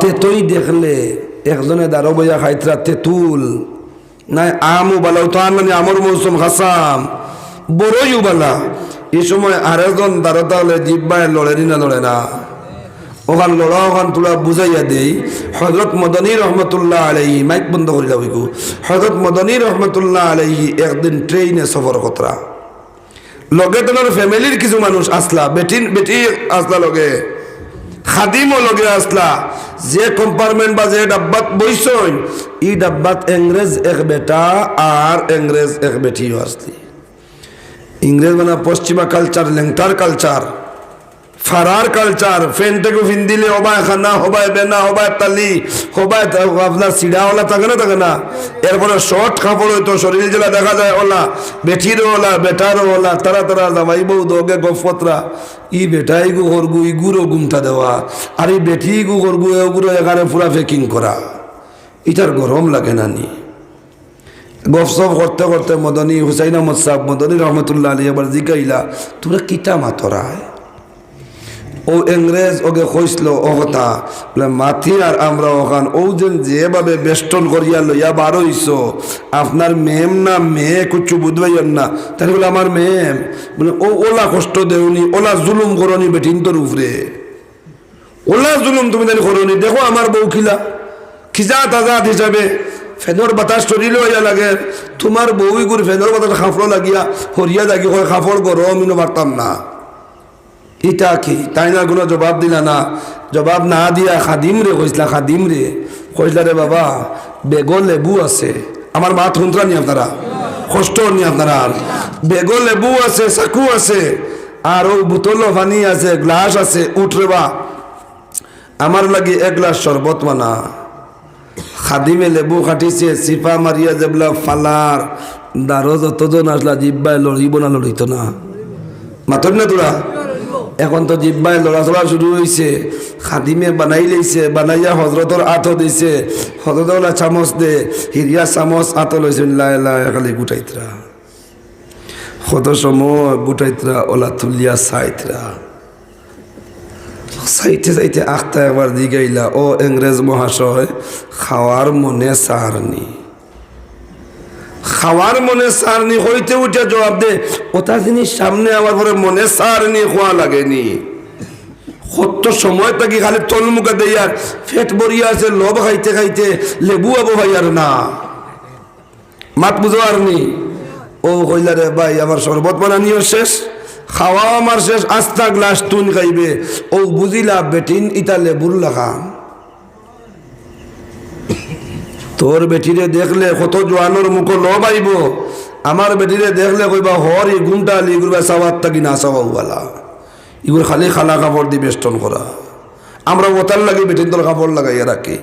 তেতই দেখলে একজনে দাঁড়ো বইয়া খাইতরা তেঁতুল নাই আমও বালা তো আর মানে আমর মৌসুম হাসাম বড়ইও বালা। এই সময় আরেকজন দাঁড়ো তাহলে জিব্বায় লড়েনি না লড়ে না। ওখান লড়া, ওখান তোলা বুঝাইয়া দেই। হজরত মদনী রহমতুল্লাহ আলাইহি, মাইক বন্ধ করিলা হইকু হজরত মদনী রহমতুল্লাহ আলাইহি একদিন ট্রেনে সফর কতরা। লগে তোর ফ্যামিলির কিছু মানুষ আসলা বেটি বেটি আসলা লগে। খাদিমও লগে আসলা, যে কম্পার্টমেন্ট বা যে ডাব্বাত বইছই, ই ডাব্বাত ইংরেজ এক বেটা আর ইংরেজ এক বেটিও আসলি। ইংরেজ মানে পশ্চিমা কালচার লেংটার কালচার ফারার কালচার ফেনটাকে ফিন দিলে হবায় খানা হবায় বেনা হবায় তালি হবায় আপনার সিডাওয়ালা থাকে না থাকে না এরপরে শর্ট কাপড় হইতো শরীর যেটা দেখা যায় ওলা বেঠিরও ওলা বেটারও ওলা তারা তারা জামাই বউ দোগে গফতরা ই বেটাই গু হরগু ই গুরো গুমটা দেওয়া আর এই বেটি গু হরগু এগুলো এখানে পুরা ফেকিং করা ইটার গরম লাগে না নি গফসফ করতে করতে মদনী হুসাইন আহমদ সাহ মদনী রহমতুল্লাহ আলী এবার জিগাইলা তোমরা কিতা মাতরায় ও ইংরেজ ওকে কইসল ও কথা বলে মাথি আর আমরা ওখান ও যেন যেভাবে বেষ্টন করিয়া লইয়া বার হইস, আপনার মেম না মেয়ে কুচু বুঝবাইন না। তাহলে বলে, আমার মেম। বলে, ও, ওলা কষ্ট দেওনি, ওলা জুলুম করনি বেটিন তোর উপরে। ওলা জুলুম তুমি জানি করনি, দেখো আমার বউ খিলা। খিজা তাজাত হিসাবে ফেনর বাতাস শরীরে হইয়া লাগে। তোমার বউই গুর ফেনর বাতাস খাফড় লাগিয়া হরিয়া লাগি হয় খাফড় গরম, ইনো পারতাম না। ইটা কি? তাই না কোনো জবাব দিলা না? জবাব না দিয়া খাদিম রে কইসলা খাদিম রে। কইসলা রে বাবা বেগো লেবু আছে। আমার মা থুন্তরা নি আপনারা? কষ্ট নি আপনারা? বেগো লেবু আছে, চাকু আছে। আর ওই বোতল পানি আছে গ্লাস আছে। উঠরে বা আমার লাগি এক গ্লাস শরবত মানা। খাদিমে লেবু খাটিছে, চিপা মারিয়া যেগুলা ফালার দারো যতজন আসলা জিব্বায় লড়িব না লড়িত না। মাতর না তোরা এখন তো জিব্বায় লড়াচড়া শুরু হয়েছে খাদিমে বানাই লইছে, বানাইয়া হজরতর আতো দিছে। হজরতলা চামচ দে, হিরিয়া চামচ আতো লইছে লাই লাই, খালি গুটাইতরা। কত সময় গুটাইতরা, ওলা তুলিয়া সাইতরা সাইতে সাইতে আখতা একবার দিগাইলা ও ইংরেজ মহাশয় খাওয়ার মনে সারনি খাওয়ার মনে সারনি হইতে উঠে জবাব দে। ওটা জিনিস সামনে আমার পরে মনে সারনি খোয়া লাগেনি। কত সময় থাকি খালি তল মুখে দেই আর ফেট বরিয়া আছে, লব খাইতে খাইতে লেবু আবো আর না। মাত বুঝো আর নি। ও কইলা রে ভাই, আমার শরবত বানানিও শেষ খাওয়া আমার শেষ, আস্তা গ্লাস তুন খাইবে। ও বুঝিলা বেটিন ইটা লেবুর লাগাম। তোর বেটিরে দেখলে কত জোয়ানোর মুখ ল পাইব আমার বেটিরে দেখলে কইবা, হর এই গুমটা লিগুর বা সাওয়াত থাকি না সাওয়ালা ইগুর খালি খালা কাপড় দিয়ে বেষ্টন করা। আমরা ওতার লাগে বেটিন তোর কাপড় লাগাইয়া রাখি।